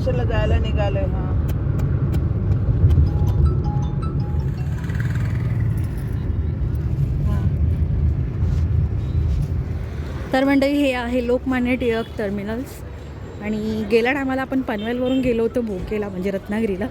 स्टेशनला जायला निघालोय हा. तर मंडळी हे आहे लोकमान्य टिळक टर्मिनल्स. आणि गेल्या टायमाला आपण पनवेलवरून गेलो होतो भोकेला म्हणजे रत्नागिरीला.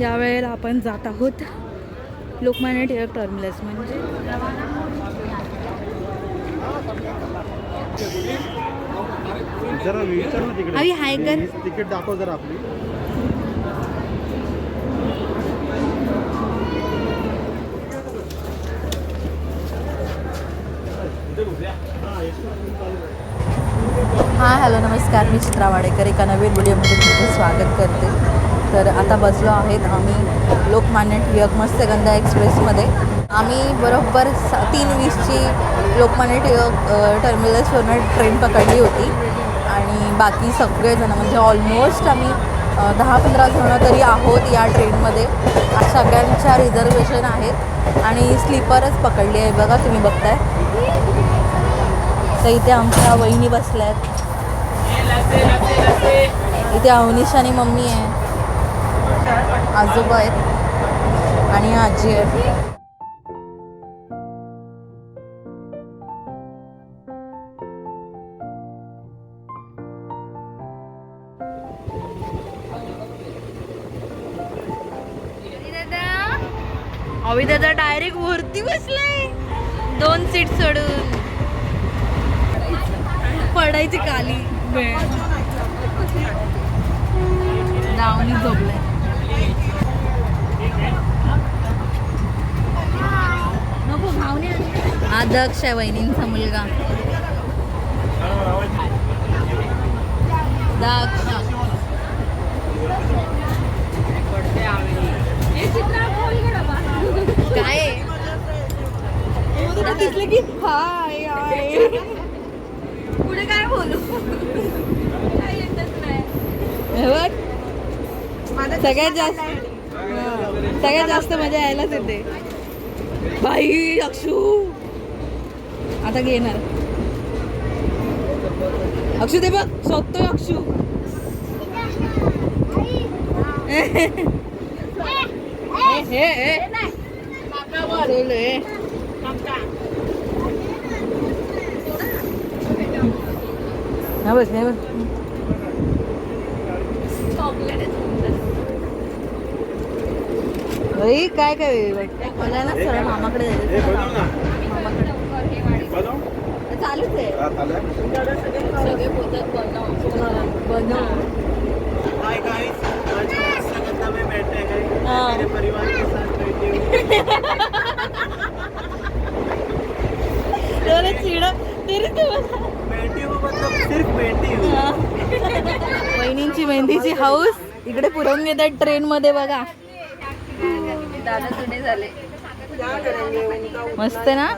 यावेळेला आपण जात आहोत लोकमान्य टिळक टर्मिनल्स म्हणजे. जरा विचार ना तिकडे. अवी हाय कर हीच तिकीट दाखव जरा आपली. हां हॅलो नमस्कार. मी चित्रा वाडेकर एका नवीन व्हिडिओमध्ये तुमचं स्वागत करते. तर आता बसलो आहेत आम्ही लोकमान्य टिळक मत्स्यगंधा एक्सप्रेसमध्ये. आम्ही बरोबर स तीन वीसची लोकमान्य टिळक टर्मिनल्सवरनं ट्रेन पकडली होती. आणि बाकी सगळेजणं म्हणजे ऑलमोस्ट आम्ही दहा पंधरा जणं तरी आहोत या ट्रेनमध्ये सगळ्यांच्या रिझर्वेशन आहेत. आणि स्लीपरच पकडली आहे. बघा तुम्ही बघताय. तर इथे आमच्या वहिनी बसल्या आहेत इथे अवनिश आणि मम्मी आहे. आजोबा आहेत. आणि आजी आहे अवी दादा डायरेक्ट वरती बसलाय. दोन सीट सोडून. पडायची काली वेळ. दावणी झोपलाय आदक्ष आहे वहिनींचा मुलगा. दक्ष काय? दिसलं की हाय हाय. पुढे काय बोलू? काय येतच नाही. बघ. सगळ्यात जास्त. सगळ्यात जास्त मजा यायलाच येते बाई अक्षू. आता घेणार. अक्षू ते बघ शोधतोय अक्षू. हे हे बोलले हा बस हे बस बाई काय काय मला ना सरळ मामाकडे हे जायचं बनव ना मामाकडे बनव चालूच आहे हा. सगळे बोलतात बनव हाय गाइस आज मत्स्यगंधा में हैं हाँ। मेरे परिवार के साथ बैठे हुए तेरे हूँ बैठी हूँ. वहिनींची मेहंदीची हाऊस इकडे पुरवून घेतात ट्रेन मध्ये बघा. दादा जुने झाले मस्त ना?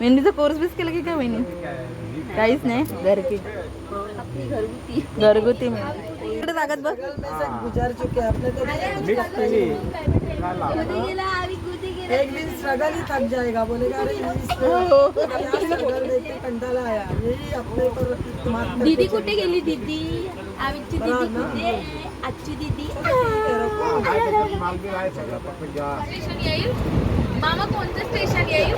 मेहंदीचा कोर्स बीस केला की काय वहिनी? काहीच नाही घरकी. घरगुती मेहंदी. इकडे जागात बघ. गुजार चुके हैं एक दिन स्ट्रगल ही थक जाएगा बोलेगा अरे स्ट्रगल देख के कंटाला आया यही अपने पर दीदी कुठे गेली दीदी? आमची बरं दीदी? कुठे आजची दीदी? हा, मामा कोणतं स्टेशन येईल?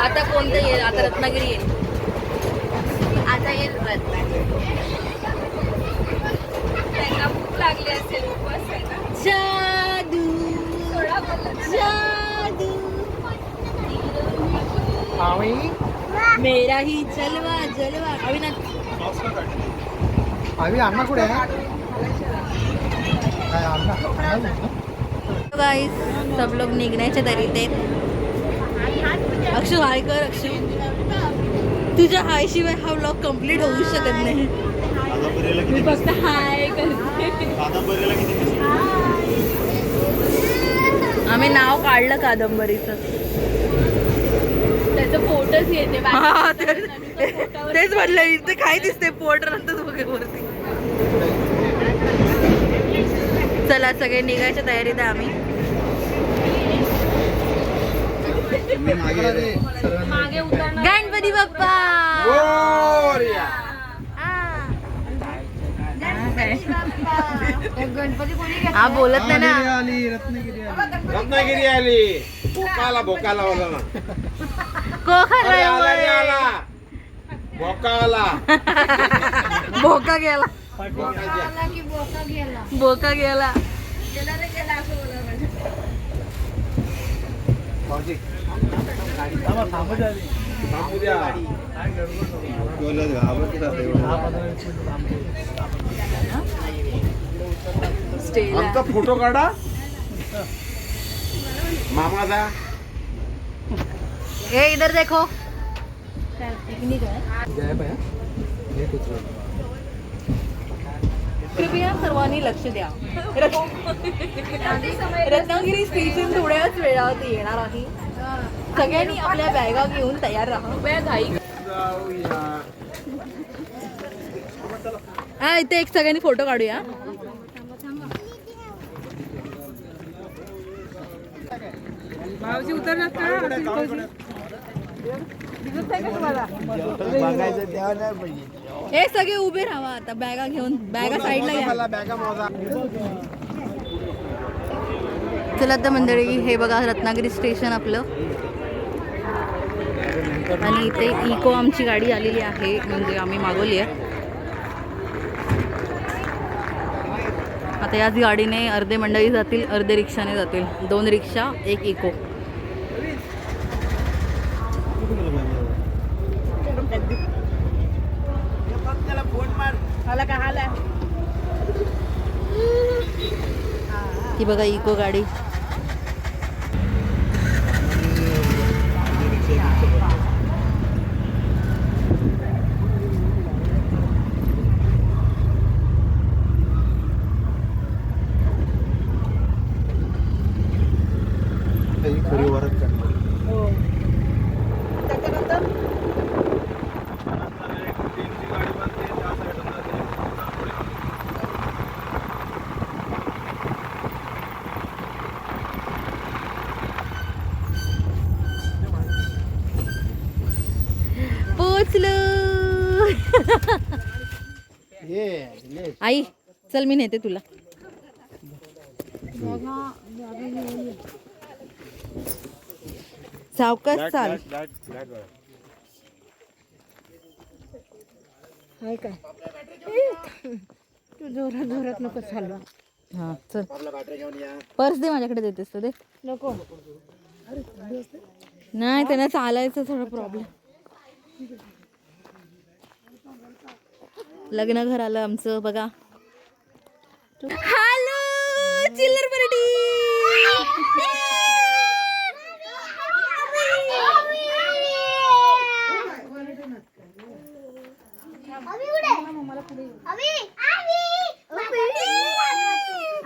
आता कोणतं येईल? आता रत्नागिरी येईल. आता येईल रत्नागिरी. त्यांना भूक लागली असेल उपवास आहे ना? जादू. मेरा ही जलवा जलवा. अविनाश आम्ही अण्णा कुठे? गाईस सब लोग निघण्याच्या तरीत आहेत अक्षू हाय कर अक्षू. तुझ्या हाय शिवाय हा व्लॉग कंप्लीट होऊ शकत नाही. मी फक्त हाय करते. आम्ही नाव काढलं कादंबरीचं. त्याचं पोटच येते तेच म्हटलं इथे काय दिसते पोट नंतर चला सगळे निघायच्या तयारीत आम्ही. गणपती बाप्पा! हा. बोलत नाही ना. रत्नागिरी आली भोकाला भोकाला अरे आला रे आला. भोकाला भोका गेला. बोका गेला. भाऊजी. थांबू द्या. स्टेला. आमचा फोटो काढा. मामाचा ए इधर देखो। कृपया सर्वांनी लक्ष द्या. रत्नागिरी स्टेशन थोड्याच वेळात येणार आहे. सगळ्यांनी आपल्या बॅगा घेऊन तयार राहा. हा इथे एक सगळ्यांनी फोटो काढूया. हे सगळे उभे राहा आता. बॅगा घेऊन बॅगा साईडला चला तर मंडळी हे बघा रत्नागिरी स्टेशन आपलं. आणि इथे इको आमची गाडी आलेली आहे म्हणजे आम्ही मागवली आहे. आता याच गाडीने अर्धे मंडळी जातील अर्धे रिक्षाने जातील. दोन रिक्षा एक इको. हाला का आहे? ती बघा इको गाडी. आई चल मी नेते तुला. सावकाश चाल. हा चल. पर्स दे माझ्याकडे देतेस तर दे. नको. नाही त्यांना चालायचं थोडा प्रॉब्लेम लग्न घर आलं आमचं बघा हॅलो चिल्लर पार्टी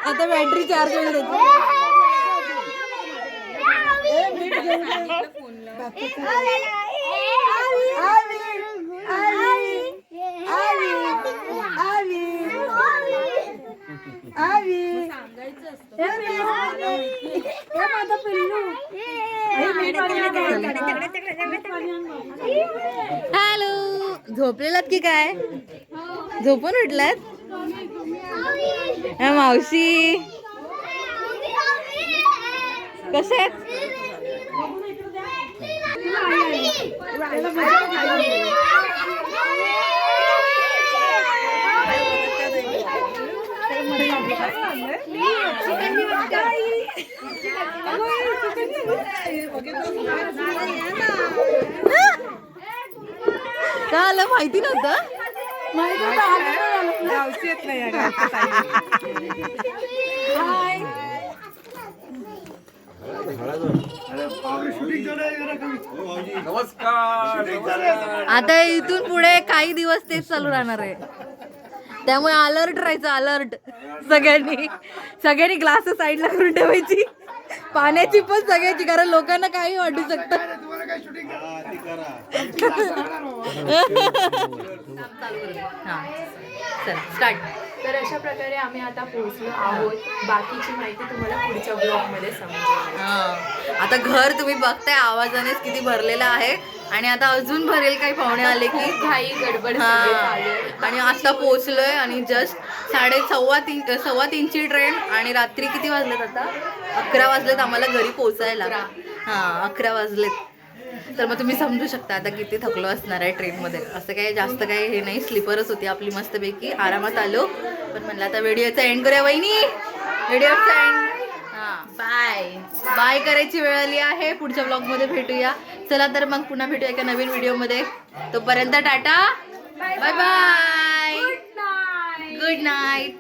आता बॅटरी चार्ज होईल हॅलो. झोपलेलात की काय? झोपून उठलात? हा, मावशी. कसे आहेत? का आलं? माहिती नव्हतं? आता इथून पुढे काही दिवस तेच चालू राहणार आहे. त्यामुळे अलर्ट राहायचं अलर्ट सगळ्यांनी सगळ्यांनी ग्लास साईडला करून ठेवायची. पाण्याची पण सगळ्याची कारण लोकांना काही वाटू शकतं. हा चल स्टार्ट तर अशा प्रकारे आम्ही आता पोहोचलो आहोत. बाकीची माहिती तुम्हाला पुढच्या ब्लॉगमध्ये समजेल. हा. आता घर तुम्ही बघताय आवाजानेच किती भरलेलं आहे. आणि आता अजून भरेल काही पाहुणे आले की. घाई गडबड हा. आणि आता पोहोचलोय आणि जस्ट साडे सव्वा तीन सव्वा तीनची ट्रेन आणि रात्री किती वाजलेत आता? अकरा वाजलेत आम्हाला घरी पोहोचायला. हा अकरा वाजलेत. तर मग तुम्ही समजू शकता आता किती थकलो असणार आहे ट्रेनमध्ये. असं काही जास्त काही हे नाही स्लीपरच होती आपली मस्तपैकी. आरामात आलो. पण म्हणलं आता व्हिडिओचा एंड करूया. वहिनी व्हिडिओचा एंड हां. बाय बाय करायची वेळ आली आहे. पुढच्या ब्लॉगमध्ये भेटूया. चला तर मग पुन्हा भेटूया एका नवीन व्हिडिओमध्ये. तोपर्यंत tata. Bye bye good night